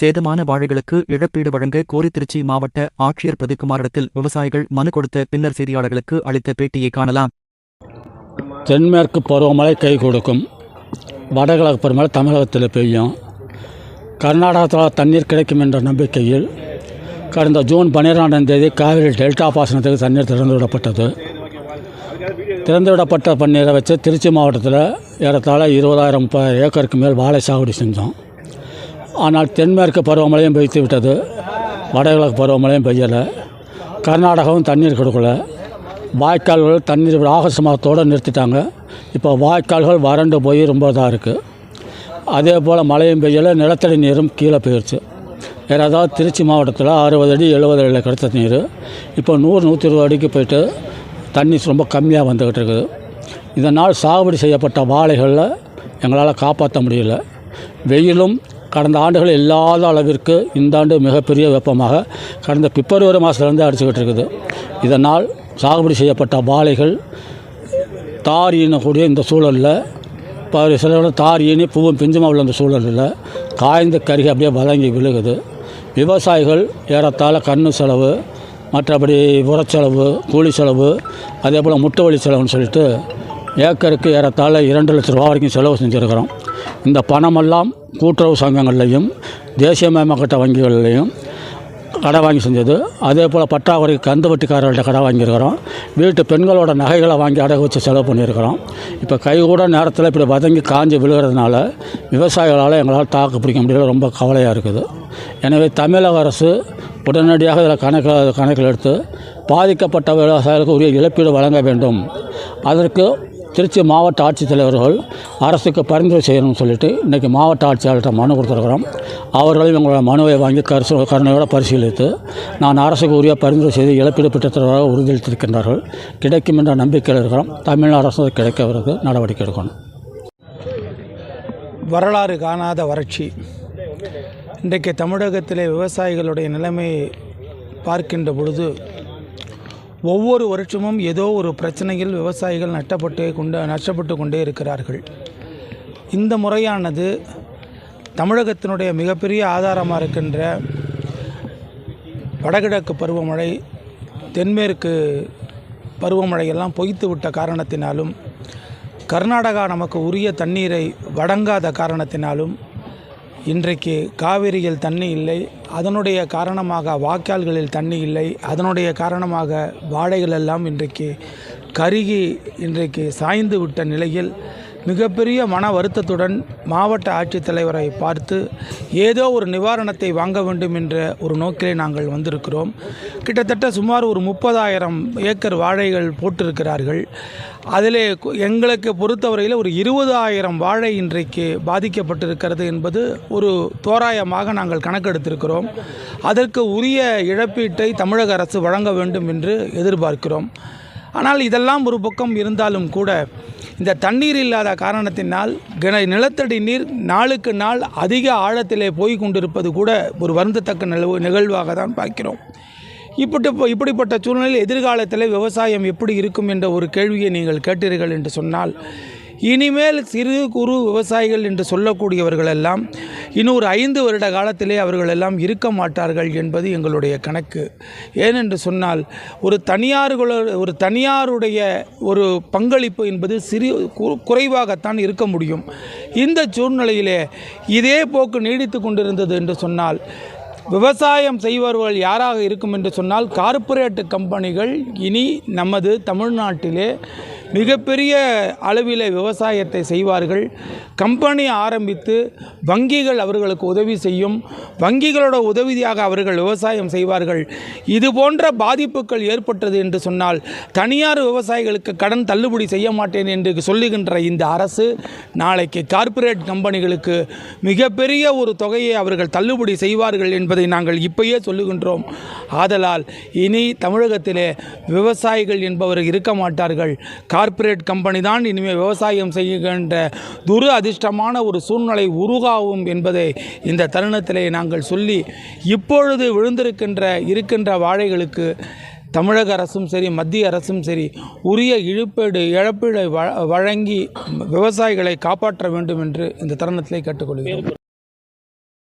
சேதமான வாழைகளுக்கு இழப்பீடு வழங்க கோரி திருச்சி மாவட்ட ஆட்சியர் பிரதிக்குமாரிடத்தில் விவசாயிகள் மனு கொடுத்த பின்னர் செய்தியாளர்களுக்கு அளித்த பேட்டியை காணலாம். தென்மேற்கு பருவமழை கை கொடுக்கும். வடகிழக்கு பருவமழை தமிழகத்தில் பெய்யும். கர்நாடகத்தில் தண்ணீர் கிடைக்கும் என்ற நம்பிக்கையில் கடந்த ஜூன் பன்னிரெண்டாம் தேதி காவிரி டெல்டா பாசனத்துக்கு தண்ணீர் திறந்துவிடப்பட்டது. திறந்துவிடப்பட்ட பன்னீரை வச்சு திருச்சி மாவட்டத்தில் ஏறத்தாழ இருபதாயிரம் ப ஏக்கருக்கு மேல் வாழை சாகுடி செஞ்சோம். ஆனால் தென்மேற்கு பருவமழையும் பெய்த்து விட்டது. வடகிழக்கு பருவமழையும் பெய்யலை. கர்நாடகாவும் தண்ணீர் கொடுக்கல. வாய்க்கால்கள் தண்ணீர் ஆகஸ்ட் மாதத்தோடு நிறுத்திட்டாங்க. இப்போ வாய்க்கால்கள் வறண்டு போய் ரொம்ப இதாக இருக்குது அதே போல் மழையும் பெய்யலை. நிலத்தடி நீரும் கீழே போயிடுச்சு வேறு ஏதாவது திருச்சி மாவட்டத்தில் அறுபது அடி எழுபது அடியில் கிடைத்த நீர். இப்போ நூறு நூற்றி இருபது அடிக்கு போயிட்டு தண்ணி ரொம்ப கம்மியாக வந்துக்கிட்டு இருக்குது. இதனால் சாகுபடி செய்யப்பட்ட வாழைகளில் எங்களால் காப்பாற்ற முடியல. வெயிலும் கடந்த ஆண்டுகள் இல்லாத அளவிற்கு இந்த ஆண்டு மிகப்பெரிய வெப்பமாக கடந்த பிப்ரவரி மாதத்துலேருந்து அடிச்சுக்கிட்டு இருக்குது. இதனால் சாகுபடி செய்யப்பட்ட வாழைகள் தார் ஈனக்கூடிய இந்த சூழலில் இப்போ சில தார் ஈனி பூவும் பிஞ்சுமா உள்ள இந்த சூழலில் காய்ந்த கருகி அப்படியே வதங்கி விழுகுது. விவசாயிகள் ஏறத்தாழ கண்ணு செலவு மற்றபடி உரச்செலவு கூலி செலவு அதே போல் முட்டை வழி செலவுன்னு சொல்லிட்டு ஏக்கருக்கு ஏறத்தாழ இரண்டு லட்ச ரூபா வரைக்கும் செலவு செஞ்சுருக்கிறோம். இந்த பணமெல்லாம் கூட்டுறவு சங்கங்கள்லையும் தேசியமயமாக்கப்பட்ட வங்கிகள்லையும் கடை வாங்கி செஞ்சது. அதே போல் பற்றாக்குறை கந்து வட்டிக்காரர்கள்ட்ட கடை வாங்கியிருக்கிறோம். வீட்டு பெண்களோட நகைகளை வாங்கி அடகு வச்சு செலவு பண்ணியிருக்கிறோம். இப்போ கைகூட நேரத்தில் இப்படி வதங்கி காஞ்சி விழுகிறதுனால விவசாயிகளால் எங்களால் தாக்கு பிடிக்க முடியல ரொம்ப கவலையாக இருக்குது. எனவே தமிழக அரசு உடனடியாக இதில் கணக்கில் கணக்கில் எடுத்து பாதிக்கப்பட்ட விவசாயிகளுக்கு உரிய இழப்பீடு வழங்க வேண்டும். அதற்கு திருச்சி மாவட்ட ஆட்சித்தலைவர்கள் அரசுக்கு பரிந்துரை செய்யணும்னு சொல்லிட்டு இன்றைக்கி மாவட்ட ஆட்சியாளர்கிட்ட மனு கொடுத்துருக்குறோம். அவர்களும் எங்களோட மனுவை வாங்கி கரிசு கருணையோடு பரிசீலித்து நான் அரசுக்கு உரிய பரிந்துரை செய்து இழப்பீடு பெற்றதாக உறுதியளித்திருக்கின்றார்கள். கிடைக்கும் என்ற நம்பிக்கையில் இருக்கிறோம். தமிழ்நாடு அரசு அது நடவடிக்கை எடுக்கணும். வரலாறு காணாத வறட்சி. இன்றைக்கு தமிழகத்திலே விவசாயிகளுடைய நிலைமையை பார்க்கின்ற பொழுது ஒவ்வொரு வருஷமும் ஏதோ ஒரு பிரச்சனையில் விவசாயிகள் நட்டப்பட்டு கொண்டு நஷ்டப்பட்டு கொண்டே இருக்கிறார்கள். இந்த முறையானது தமிழகத்தினுடைய மிகப்பெரிய ஆதாரமாக இருக்கின்ற வடகிழக்கு பருவமழை தென்மேற்கு பருவமழையெல்லாம் பொய்த்து விட்ட காரணத்தினாலும் கர்நாடகா நமக்கு உரிய தண்ணீரை வழங்காத காரணத்தினாலும் இன்றைக்கு காவிரியில் தண்ணி இல்லை. அதனுடைய காரணமாக வாய்க்கால்களில் தண்ணி இல்லை. அதனுடைய காரணமாக வாழைகள் எல்லாம் இன்றைக்கு கருகி இன்றைக்கு சாய்ந்து விட்ட நிலையில் மிகப்பெரிய மன வருத்தத்துடன் மாவட்ட ஆட்சித்தலைவரை பார்த்து ஏதோ ஒரு நிவாரணத்தை வாங்க வேண்டும் என்ற ஒரு நோக்கிலே நாங்கள் வந்திருக்கிறோம். கிட்டத்தட்ட சுமார் ஒரு முப்பதாயிரம் ஏக்கர் வாழைகள் போட்டிருக்கிறார்கள். அதிலே எங்களுக்கு பொறுத்தவரையில் ஒரு இருபதாயிரம் வாழை இன்றைக்கு பாதிக்கப்பட்டிருக்கிறது என்பது ஒரு தோராயமாக நாங்கள் கணக்கெடுத்திருக்கிறோம். அதற்கு உரிய இழப்பீட்டை தமிழக அரசு வழங்க வேண்டும் என்று எதிர்பார்க்கிறோம். ஆனால் இதெல்லாம் ஒரு பக்கம் இருந்தாலும் கூட இந்த தண்ணீர் இல்லாத காரணத்தினால் கிண நிலத்தடி நீர் நாளுக்கு நாள் அதிக ஆழத்திலே போய் கொண்டிருப்பது கூட ஒரு வருந்தத்தக்க நிலவு நிகழ்வாக தான் பார்க்கிறோம். இப்படி இப்படிப்பட்ட சூழ்நிலையில் எதிர்காலத்தில் விவசாயம் எப்படி இருக்கும் என்ற ஒரு கேள்வியை நீங்கள் கேட்டீர்கள் என்று சொன்னால் இனிமேல் சிறு குறு விவசாயிகள் என்று சொல்லக்கூடியவர்கள் எல்லாம் இன்னும் ஒரு ஐந்து வருட காலத்திலே அவர்கள் எல்லாம் இருக்க மாட்டார்கள் என்பது எங்களுடைய கணக்கு. ஏனென்று சொன்னால் ஒரு தனியார்கள ஒரு தனியாருடைய ஒரு பங்களிப்பு என்பது சிறு கு- குறைவாகத்தான் இருக்க முடியும். இந்த சூழ்நிலையிலே இதே போக்கு நீடித்து கொண்டிருந்தது என்று சொன்னால் விவசாயம் செய்பவர்கள் யாராக இருக்கும் என்று சொன்னால் கார்ப்பரேட் கம்பெனிகள் இனி நமது தமிழ்நாட்டிலே மிகப்பெரிய அளவில் விவசாயத்தை செய்வார்கள். கம்பெனி ஆரம்பித்து வங்கிகள் அவர்களுக்கு உதவி செய்யும். வங்கிகளோட உதவியாக அவர்கள் விவசாயம் செய்வார்கள். இது போன்ற பாதிப்புகள் ஏற்பட்டது என்று சொன்னால் தனியார் விவசாயிகளுக்கு கடன் தள்ளுபடி செய்ய மாட்டேன் என்று சொல்லுகின்ற இந்த அரசு நாளைக்கு கார்ப்பரேட் கம்பெனிகளுக்கு மிகப்பெரிய ஒரு தொகையை அவர்கள் தள்ளுபடி செய்வார்கள் என்பதை நாங்கள் இப்பயே சொல்லுகின்றோம். ஆதலால் இனி தமிழகத்திலே விவசாயிகள் என்பவர் இருக்க மாட்டார்கள். கார்ப்பரேட் கம்பெனி தான் இனிமேல் விவசாயம் செய்கின்ற துரு அதிர்ஷ்டமான ஒரு சூழ்நிலை உருவாகும் என்பதை இந்த தருணத்திலே நாங்கள் சொல்லி இப்பொழுது விழுந்திருக்கின்ற இருக்கின்ற வாழைகளுக்கு தமிழக அரசும் சரி மத்திய அரசும் சரி உரிய இழப்பீடு இழப்பீடு வ- வழங்கி விவசாயிகளை காப்பாற்ற வேண்டும் என்று இந்த தருணத்திலே கேட்டுக்கொள்கிறேன்